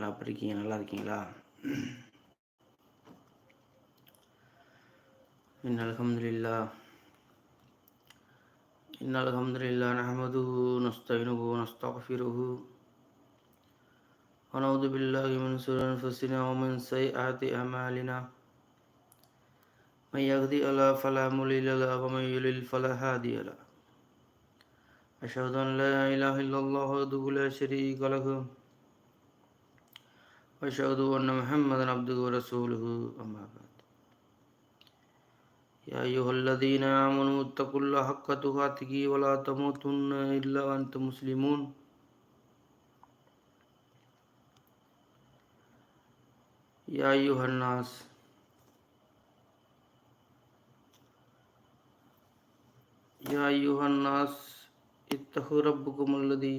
எல்லாம் அப்படி இருக்கீங்க நல்லா இருக்கீங்களா? إن الحمد لله إن الحمد لله نحمده ونستعينه ونستغفره ونعوذ بالله من شرور أنفسنا ومن سيئات أعمالنا من يهدي الله فلا مضل له ومن يضلل فلا هادي له أشهد أن لا إله إلا الله وحده لا شريك له وأشهد أن محمدا عبده ورسوله أما بعد. يا أيها الذين آمنوا اتقوا الله حق تقاته ولا تموتن إلا وأنتم مسلمون. يا أيها الناس يا أيها الناس اتقوا ربكم الذي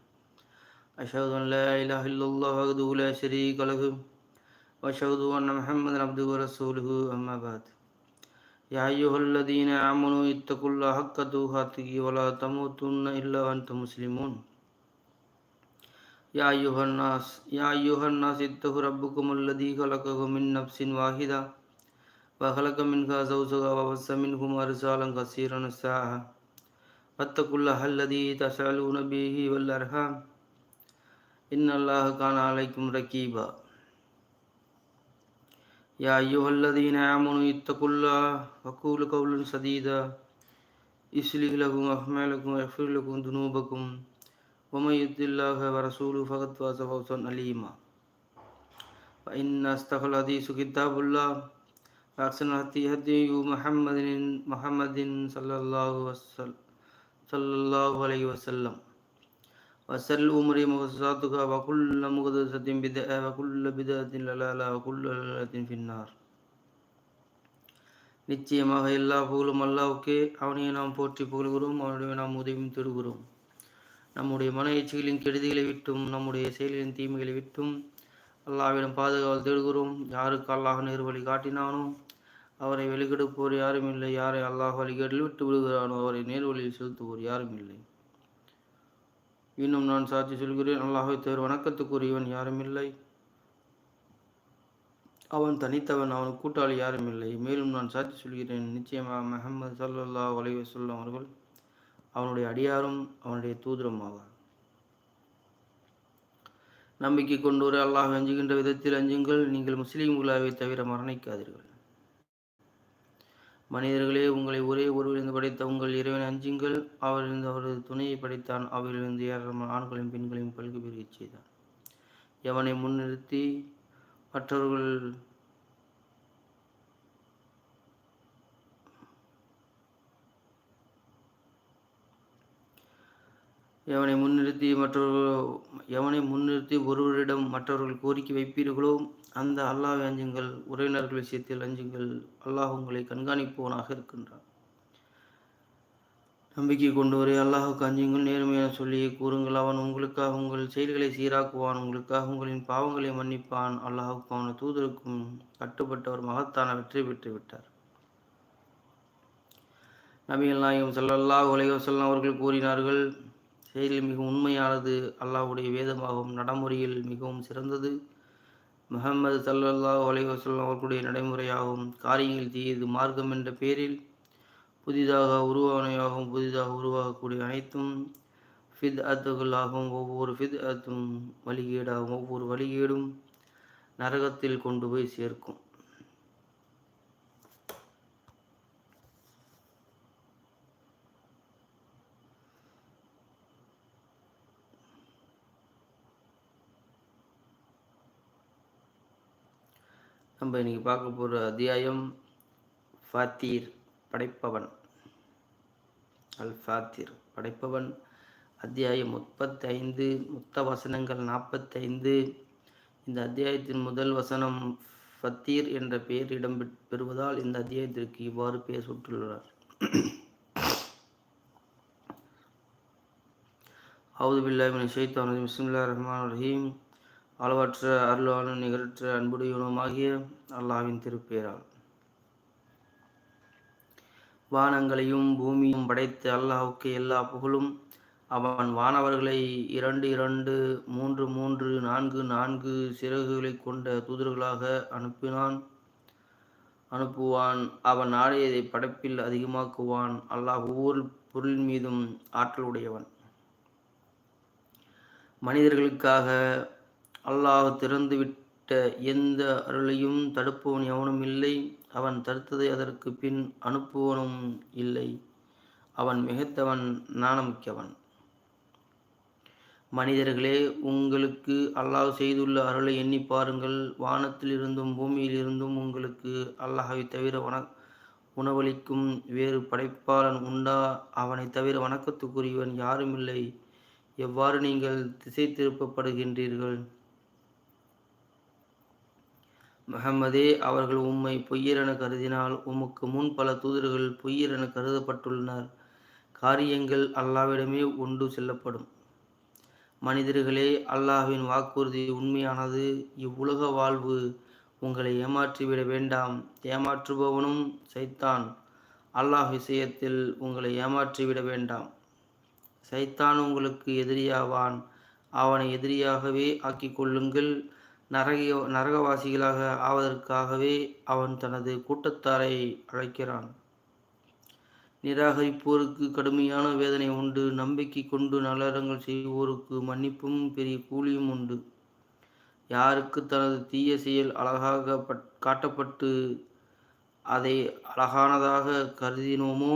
أشهد أن لا إله إلا الله وحده لا شريك له وأشهد أن محمدا عبده ورسوله أما بعد يا أيها الذين آمنوا اتقوا الله حق تقاته ولا تموتن إلا وأنتم مسلمون يا أيها الناس يا أيها الناس اتقوا ربكم الذي خلقكم من نفس واحدة وخلق منها زوجها وبث منهما رسالا كثيرا نساء واتقوا الله الذي تسألون به والأرحام إن الله كان عليكم رقيبا يا أيها الذين آمنوا اتقوا الله وقولوا قولا سديدا يصلح لكم أعمالكم ويغفر لكم ذنوبكم ومن يطع الله ورسوله فقد فاز فوزا عليما فإن أصدق الحديث كتاب الله وأحسن الهدي هدي محمد محمد صلى الله وسلم صلى الله عليه وسلم وسر الأمور محدثاتها وكل محدثة بدعة وكل بدعة ضلالة وكل ضلالة في النار நிச்சயமாக எல்லா புகழும் அல்லாவுக்கே அவனையே நாம் போற்றி புகழ்கிறோம் அவனுடைய நாம் உதவியும் தேடுகிறோம் நம்முடைய மன எச்சிகளின் கெடுதிகளை விட்டும் நம்முடைய செயல்களின் தீமைகளை விட்டும் அல்லாவிடம் பாதுகாவல் தேடுகிறோம் யாருக்கு அல்லாஹ் நேர் வழி காட்டினானோ அவரை வெளிக்கெடுப்போர் யாரும் இல்லை யாரை அல்லாஹ் வழிகேட்டில் விட்டு விடுகிறானோ அவரை நேர்வழியில் செலுத்துவோர் யாரும் இல்லை இன்னும் நான் சாட்சி சொல்கிறேன். அல்லாஹை தேர் வணக்கத்துக்குரியவன் யாரும் இல்லை அவன் தனித்தவன் அவன் கூட்டாளி யாரும் இல்லை மேலும் நான் சாட்சி சொல்கிறேன். நிச்சயமாக மெஹமது சல்லல்லா வலைவசல்லம் அவர்கள் அவனுடைய அடியாரும் அவனுடைய தூதரும் ஆவார். நம்பிக்கை கொண்டோரு அல்லாஹ் அஞ்சுகின்ற விதத்தில் அஞ்சுங்கள். நீங்கள் முஸ்லீம்களாகவே தவிர மரணிக்காதீர்கள். மனிதர்களே உங்களை ஒரே ஒருவரிலிருந்து படைத்த உங்கள் இறைவனை அஞ்சுங்கள். அவரிலிருந்து அவரது துணையை படைத்தான். அவரிலிருந்து ஏராளமான ஆண்களையும் பெண்களையும் பல்கு பெருகச் செய்தான். எவனை முன்னிறுத்தி மற்றவர்கள் எவனை முன்னிறுத்தி மற்றவர்கள் எவனை முன்னிறுத்தி ஒருவரிடம் மற்றவர்கள் கோரிக்கை வைப்பீர்களோ அந்த அல்லாஹ் அஞ்சுங்கள் உறவினர்கள் விஷயத்தில் அஞ்சுங்கள் அல்லாஹ் உங்களை கண்காணிப்பவனாக இருக்கின்றான். நம்பிக்கை கொண்டு அல்லாஹுக்கு அஞ்சுங்கள் நேர்மையான சொல்லி கூறுங்கள். அவன் உங்களுக்காக உங்கள் செயல்களை சீராக்குவான் உங்களுக்காக உங்களின் பாவங்களை மன்னிப்பான். அல்லாஹுக்கும் அவன தூதருக்கும் கட்டுப்பட்டவர் மகத்தான வெற்றி பெற்று விட்டார். நபிகள் நாயகம் சல்லல்லாஹ் உலகம் அவர்கள் கூறினார்கள் செயலில் மிகவும் உண்மையானது அல்லாஹுடைய வேதமாகவும் நடைமுறையில் மிகவும் சிறந்தது. முகமது சல்லல்லா அலைவசல்லம் அவர்களுடைய நடைமுறையாகும் காரியங்கள் தீயது மார்க்கம் என்ற பெயரில் புதிதாக உருவானையாகவும் புதிதாக உருவாகக்கூடிய அனைத்தும் ஃபித் அத்துகளாகவும் ஒவ்வொரு ஃபித் அத்தும் வழிகேடாகும் ஒவ்வொரு வழிகேடும் நரகத்தில் கொண்டு போய் சேர்க்கும். நம்ம இன்னைக்கு பார்க்க போகிற அத்தியாயம் ஃபாத்தீர் படைப்பவன். அல் ஃபாத்தீர் படைப்பவன். அத்தியாயம் முப்பத்தைந்து முத்த வசனங்கள் நாற்பத்தைந்து இந்த அத்தியாயத்தின் முதல் வசனம் ஃபத்தீர் என்ற பெயர் இடம் பெறுவதால் இந்த அத்தியாயத்திற்கு இவ்வாறு பெயர் சுட்டுள்ளார். அவுது பில்லாமின் ஷைத்தான் பிஸ்மில்லா ரஹ்மான் ரஹீம் அளவற்ற அருளான நிகரற்ற அன்புடையவனுமாகிய அல்லாவின் திருப்பேரால் வானங்களையும் பூமியும் படைத்த அல்லாஹுக்கு எல்லா புகழும். அவன் வானவர்களை இரண்டு இரண்டு மூன்று மூன்று நான்கு நான்கு சிறகுகளை கொண்ட தூதர்களாக அனுப்பினான். அனுப்புவான். அவன் நாடியதை படைப்பில் அதிகமாக்குவான். அல்லாஹ் ஒவ்வொரு பொருள் மீதும் ஆற்றல் உடையவன். மனிதர்களுக்காக அல்லாஹ் திறந்துவிட்ட எந்த அருளையும் தடுப்பவன் எவனும் இல்லை. அவன் தடுத்ததை அதற்கு பின் அனுப்புவனும் இல்லை. அவன் மிகத்தவன் நாணமிக்கவன் மனிதர்களே உங்களுக்கு அல்லாஹ் செய்துள்ள அருளை எண்ணி பாருங்கள். வானத்தில் இருந்தும் பூமியில் இருந்தும் உங்களுக்கு அல்லாஹை தவிர வண உணவளிக்கும் வேறு படைப்பாளன் உண்டா? அவனை தவிர வணக்கத்துக்குரியவன் யாரும் இல்லை எவ்வாறு நீங்கள் திசை திருப்பப்படுகின்றீர்கள் முகமதே அவர்கள் உம்மை பொய்யரென கருதினால் உமக்கு முன் பல தூதர்கள் பொய்யரென கருதப்பட்டுள்ளனர். காரியங்கள் அல்லாவிடமே ஒன்று செல்லப்படும். மனிதர்களே அல்லாஹ்வின் வாக்குறுதி உண்மையானது. இவ்வுலக வாழ்வு உங்களை ஏமாற்றிவிட வேண்டாம். ஏமாற்றுபவனும் சைத்தான். அல்லாஹ் விஷயத்தில் உங்களை ஏமாற்றிவிட வேண்டாம். சைத்தான் உங்களுக்கு எதிரியாவான். அவனை எதிரியாகவே ஆக்கிக் கொள்ளுங்கள். நரக நரகவாசிகளாக ஆவதற்காகவே அவன் தனது கூட்டத்தாரை அழைக்கிறான். நிராகரிப்போருக்கு கடுமையான வேதனை உண்டு. நம்பிக்கை கொண்டு நலரங்கள் செய்வோருக்கு மன்னிப்பும் பெரிய கூலியும் உண்டு. யாருக்கு தனது தீய செயல் அழகாக காட்டப்பட்டு அதை அழகானதாக கருதினோமோ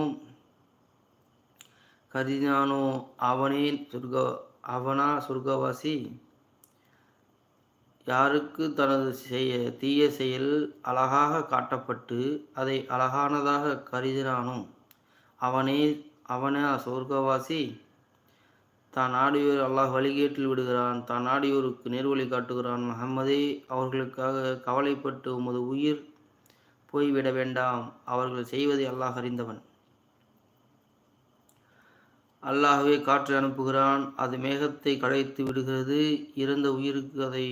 கருதினானோ அவனே சொர்க்க அவனா சொர்க்கவாசி? யாருக்கு தனது செய்ய தீய செயல் அழகாக காட்டப்பட்டு அதை அழகானதாக கருதினானோ? அவனே அவனே சொர்க்கவாசி? தான் நாடியோர் அல்லாஹ் வழிகேட்டில் விடுகிறான். தான் நாடியோருக்கு நேர்வழி காட்டுகிறான். முகம்மதே அவர்களுக்காக கவலைப்பட்டு உமது உயிர் போய்விட வேண்டாம். அவர்கள் செய்வதை அல்லாஹ் அறிந்தவன். அல்லாஹ்வே காற்று அனுப்புகிறான். அது மேகத்தை களைத்து விடுகிறது. இறந்த உயிருக்கு அதை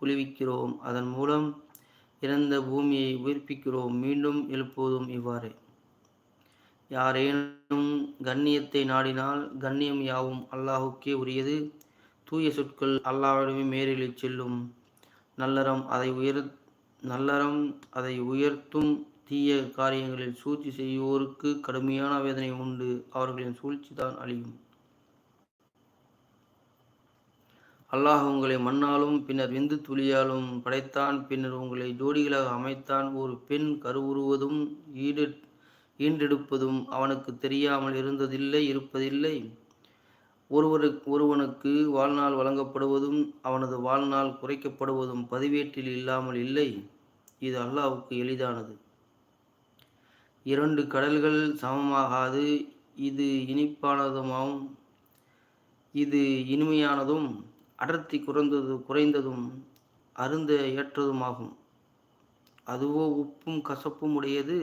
குளிவிக்கிறோம். அதன் மூலம் இறந்த பூமியை உயிர்ப்பிக்கிறோம். மீண்டும் எழுப்புவதும் இவ்வாறு. யாரேனும் கண்ணியத்தை நாடினால் கண்ணியம் யாவும் அல்லாஹுக்கே உரியது. தூய சொற்கள் அல்லாவிடமே மேரில் செல்லும். நல்லறம் அதை உயர் நல்லறம் அதை உயர்த்தும் தீய காரியங்களில் சூழ்ச்சி செய்வோருக்கு கடுமையான வேதனை உண்டு. அவர்களின் சூழ்ச்சி தான் அழியும். அல்லாஹ் உங்களை மண்ணாலும் பின்னர் விந்து துளியாலும் படைத்தான். பின்னர் உங்களை ஜோடிகளாக அமைத்தான். ஒரு பெண் கருவுறுவதும் ஈடு ஈண்டெடுப்பதும் அவனுக்கு தெரியாமல் இருந்ததில்லை இருப்பதில்லை. ஒருவருக்கு ஒருவனுக்கு வாழ்நாள் வழங்கப்படுவதும் அவனது வாழ்நாள் குறைக்கப்படுவதும் பதிவேட்டில் இல்லாமல் இல்லை. இது அல்லாவுக்கு எளிதானது. இரண்டு கடல்கள் சமமாகாது. இது இனிப்பானதுமாகும் இது இனிமையானதும். அடர்த்தி குறைந்தது குறைந்ததும் அருந்த ஏற்றதுமாகும். அதுவோ உப்பும் கசப்பும் உடையது.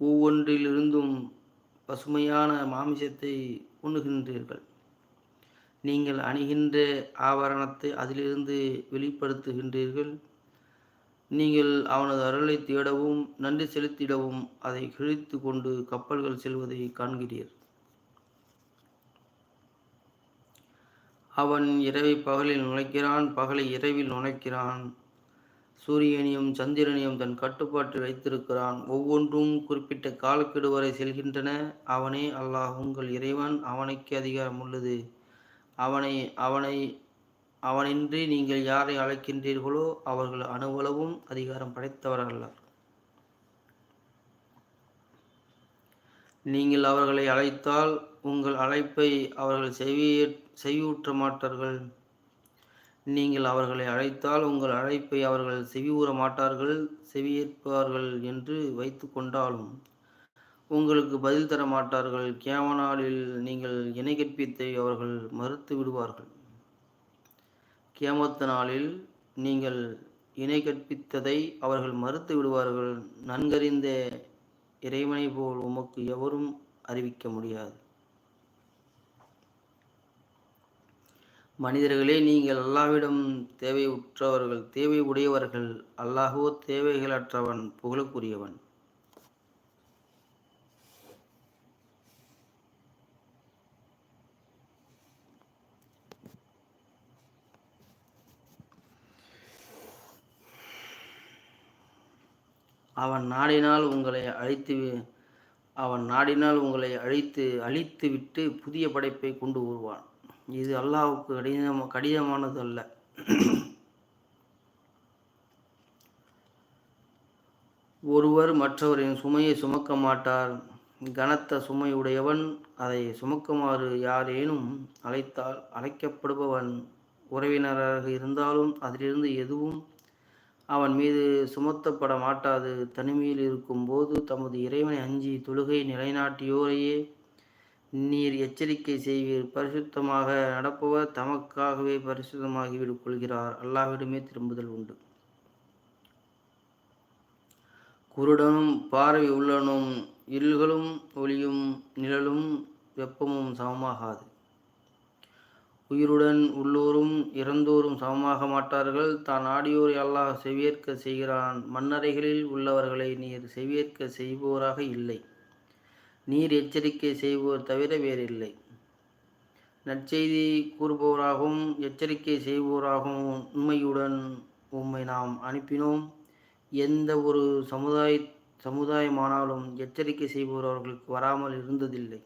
ஒவ்வொன்றிலிருந்தும் பசுமையான மாமிசத்தை உண்ணுகின்றீர்கள். நீங்கள் அணிகின்ற ஆவரணத்தை அதிலிருந்து வெளிப்படுத்துகின்றீர்கள். நீங்கள் அவனது அருளை தேடவும் நன்றி செலுத்திடவும் அதை கிழித்து கொண்டு கப்பல்கள் செல்வதை காண்கிறீர். அவன் இரவை பகலில் நுழைக்கிறான் பகலை இரவில் நுழைக்கிறான். சூரியனையும் சந்திரனையும் தன் கட்டுப்பாட்டில் வைத்திருக்கிறான். ஒவ்வொன்றும் குறிப்பிட்ட காலக்கெடு வரை செல்கின்றன. அவனே அல்லாஹ் உங்கள் இறைவன் அவனுக்கு அதிகாரம் உள்ளது. அவனை அவனை அவனின்றி நீங்கள் யாரை அழைக்கின்றீர்களோ அவர்கள் அணுவளவும் அதிகாரம் படைத்தவரல்ல நீங்கள் அவர்களை அழைத்தால் உங்கள் அழைப்பை அவர்கள் செவியே செவியூற்ற மாட்டார்கள். நீங்கள் அவர்களை அழைத்தால் உங்கள் அழைப்பை அவர்கள் செவியூற மாட்டார்கள் செவியேற்பார்கள் என்று வைத்து கொண்டாலும் உங்களுக்கு பதில் தர மாட்டார்கள். கேமனாலில் நீங்கள் இணை கற்பித்தை அவர்கள் மறுத்து விடுவார்கள். கேமத்த நாளில் நீங்கள் இணை கற்பித்ததை அவர்கள் மறுத்து விடுவார்கள். நன்கறிந்த இறைவனை போல் உமக்கு எவரும் அறிவிக்க முடியாது. மனிதர்களே நீங்கள் அல்லாவிடம் தேவை உற்றவர்கள் தேவை உடையவர்கள் அல்லாஹோ தேவைகளற்றவன் புகழுக்குரியவன். அவன் நாடினால் உங்களை அழைத்து அவன் நாடினால் உங்களை அழைத்து அழித்து விட்டு புதிய படைப்பை கொண்டு வருவான். இது அல்லாவுக்கு கடினம் கடினமானது அல்ல. ஒருவர் மற்றவரின் சுமையை சுமக்க மாட்டார். கனத்த சுமையுடையவன் அதை சுமக்குமாறு யாரேனும் அழைத்தால் அழைக்கப்படுபவன் உறவினராக இருந்தாலும் அதிலிருந்து எதுவும் அவன் மீது சுமத்தப்பட மாட்டாது. தனிமையில் இருக்கும்போது தமது இறைவனை அஞ்சி தொழுகை நிலைநாட்டியோரையே நீர் எச்சரிக்கை செய்வீர். பரிசுத்தமாக நடப்பவர் தமக்காகவே பரிசுத்தமாகி கொள்கிறார். அல்லாவிடமே திரும்புதல் உண்டு. குருடனும் பார்வை உள்ளனும் இருள்களும் ஒளியும் நிழலும் வெப்பமும் சமமாகாது. உயிருடன் உள்ளோரும் இறந்தோரும் சமமாக மாட்டார்கள். தான் ஆடியோரை அல்லாஹ் செவியேற்க செய்கிறான். மன்னரைகளில் உள்ளவர்களை நீர் செவியேற்க செய்வோராக இல்லை. நீர் எச்சரிக்கை செய்வோர் தவிர வேறில்லை. நற்செய்தி கூறுபவராகவும் எச்சரிக்கை செய்வோராகவும் உண்மையுடன் உம்மை நாம் அனுப்பினோம். எந்த ஒரு சமுதாய சமுதாயமானாலும் எச்சரிக்கை செய்வோர் அவர்களுக்கு வராமல் இருந்ததில்லை.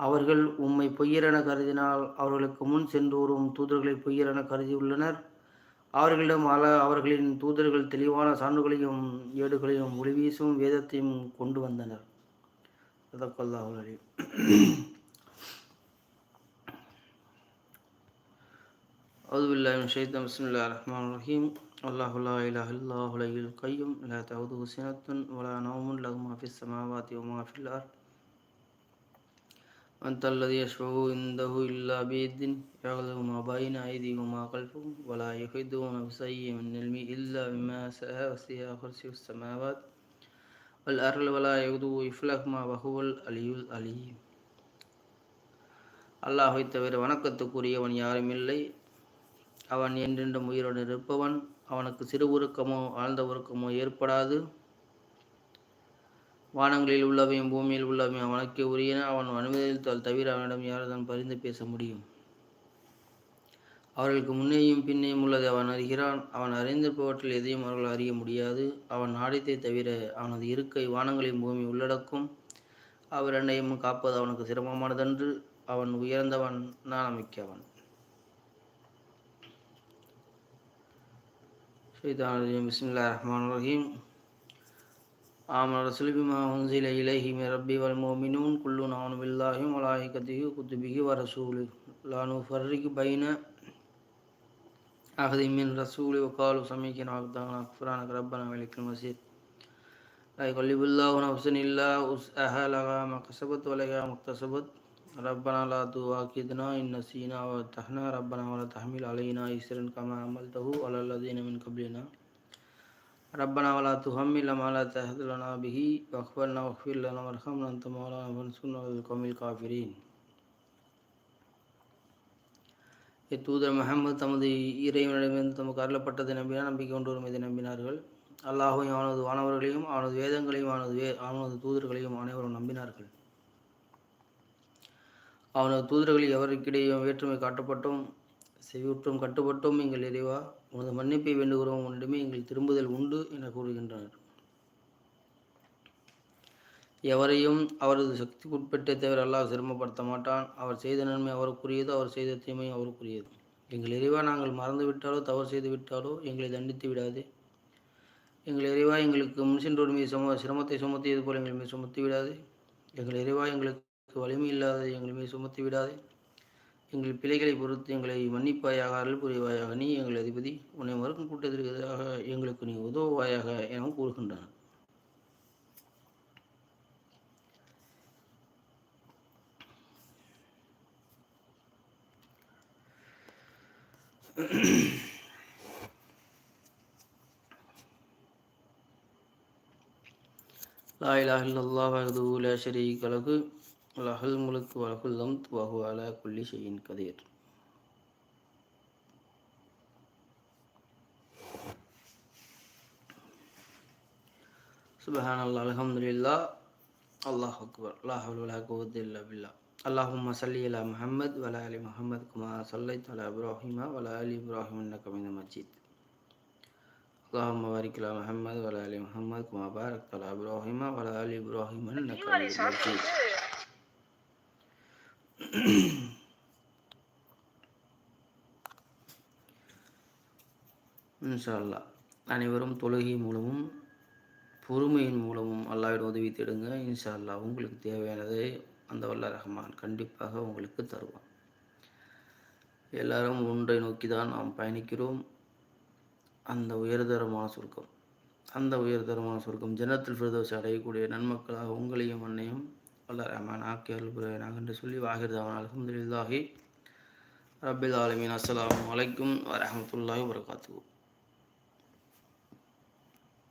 அவர்கள் உம்மை பொய்யரென கருதினால் அவர்களுக்கு முன் சென்றோரும் தூதர்களை பொய்யரென கருதியுள்ளனர். அவர்களிடம் அல அவர்களின் தூதர்கள் தெளிவான சான்றுகளையும் ஏடுகளையும் ஒளிவீசும் வேதத்தையும் கொண்டு வந்தனர். صدق الله العظيم أعوذ بالله من الشيطان بسم الله الرحمن الرحيم. الله لا إله إلا هو الحي القيوم. لا تأخذه سنة ولا نوم له ما في السماوات وما في الأرض. أنت الذي يشفع عنده إلا بإذن يعلم ما بين أيديهم وما خلفهم ولا يحيطون بشيء من علمه إلا بما شاء وسع كرسي السماوات. வல் அருள் வலா யுது இஃப்லஹ்மா வஹுவல் அலியுல் அலி அல்லாஹை தவிர வணக்கத்துக்குரியவன் யாரும் இல்லை. அவன் என்றென்றும் உயிருடன் இருப்பவன். அவனுக்கு சிறு உருக்கமோ ஆழ்ந்த உருக்கமோ ஏற்படாது. வானங்களில் உள்ளவையும் பூமியில் உள்ளவையும் அவனுக்கே உரியன. அவன் அனுமதித்தால் தவிர அவனிடம் யாரும் தான் பரிந்து பேச முடியும். அவர்களுக்கு முன்னேயும் பின்னையும் உள்ளது அவன் அறிகிறான். அவன் அறிந்திருப்பவற்றில் எதையும் அவர்கள் அறிய முடியாது. அவன் நாடித்தை தவிர அவனது இருக்கை வானங்களின் பூமி உள்ளடக்கும். அவர் என்னையும் காப்பது அவனுக்கு சிரமமானதன்று. அவன் உயர்ந்தவன் நான் அமைக்கவன். ஷைதானின் பிஸ்மில்லா ரஹ்மான் ரஹீம். ஆமன் ரசுலிபிமா உன்சில இலஹிமி ரப்பி வல் மோமினூன். குல்லு நானும் இல்லாஹிம். வலாஹிகத்திஹி குத்துபிஹி வரசூலு லானு ஃபர்ரிக்கு பைன أحد من رسول وقالوا سمعنا وأطعنا غفرانك ربنا وإليك المصير لا يكلف الله نفسا إلا وسعها لها ما كسبت ولها ما اكتسبت. ربنا لا تؤاخذنا إن نسينا وأخطأنا ربنا ولا تحمل علينا إسرا كما عملته على الذين من قبلنا. ربنا ولا تحمل ما لا تحمل لنا به. واغفرنا واغفر لنا وارحمنا أنت مولانا فانصرنا على القوم الكافرين. இத்தூதர் முகமது தமது இறைவனிடமிருந்து தமக்கு அருளப்பட்டதை நம்பினார் நம்பிக்கை கொண்டு இதை நம்பினார்கள். அல்லாஹையும் அவனது வானவர்களையும் அவனது வேதங்களையும் அவனது வே அவனது தூதர்களையும் அனைவரும் நம்பினார்கள். அவனது தூதர்களில் எவருக்கிடையே வேற்றுமை காட்டப்பட்டும் செவியுற்றும் கட்டுப்பட்டும் எங்கள் இறைவா உனது மன்னிப்பை வேண்டுகிறோம் உன்னிடமே எங்கள் திரும்புதல் உண்டு என கூறுகின்றனர். எவரையும் அவரது சக்திக்குட்பட்டே தவிர அல்லாஹ் சிரமப்படுத்த மாட்டான். அவர் செய்த நன்மை அவருக்குரியது அவர் செய்த தீமையும் அவருக்குரியது. எங்கள் இறைவா நாங்கள் மறந்து விட்டாலோ தவறு செய்து விட்டாலோ எங்களை தண்டித்து விடாதே. எங்கள் இறைவா எங்களுக்கு முன் சென்றோர் மீது சம சிரமத்தை சுமத்தியது போல் எங்கள் மீது சுமத்தி விடாது. எங்கள் இறைவா எங்களுக்கு வலிமை இல்லாத எங்கள் மீது சுமத்தி விடாது. எங்கள் பிழைகளை பொறுத்து எங்களை மன்னிப்பாயாக அருள் புரிவாயாக நீ எங்கள் அதிபதி. உன்னை மறுக்கும் கூட்டத்திற்கு எதிராக எங்களுக்கு நீ உதவுவாயாக எனவும் கூறுகின்றனர் لا إله إلا الله وحده لا شريك له له الملك وله الحمد وهو على كل شيء قدير. سبحان الله الحمد لله الله أكبر لا حول ولا قوة إلا بالله. அல்லாஹும் சல்லி அலா முஹம்மத் வலா அலி முஹம்மத் குமா சல்லை தலா இப்ராஹிமா வலா அலி இப்ராஹிம் கமித மஜித் அல்லாஹும் வாரிக்கலா முஹம்மது வலா அலி முஹம்மது குமா பாரக் தலா இப்ராஹிமா வலா அலி இப்ராஹிம் மஜித் இன்ஷா அல்லா அனைவரும் தொழுகை மூலமும் பொறுமையின் மூலமும் அல்லாவின் உதவி தேடுங்க. இன்ஷா அல்லா உங்களுக்கு தேவையானதை அந்த வல்ல ரஹ்மான் கண்டிப்பாக உங்களுக்கு தருவான். எல்லாரும் ஒன்றை நோக்கி தான் நாம் பயணிக்கிறோம். அந்த உயர்தரமான சுருக்கம் அந்த உயர்தரமான சுருக்கம் ஜனத்தில் பிரதோஷம் அடையக்கூடிய நன்மக்களாக உங்களையும் அன்னையும் வல்ல ரஹ்மான் ஆக்கி அருள்புரியனாக என்று சொல்லி வாகிருதாவன் அலமதுல்லாஹி ரபில் ஆலமின். அஸ்லாம் வலைக்கும் வரமத்துல்லாஹி வரகாத்துவோம்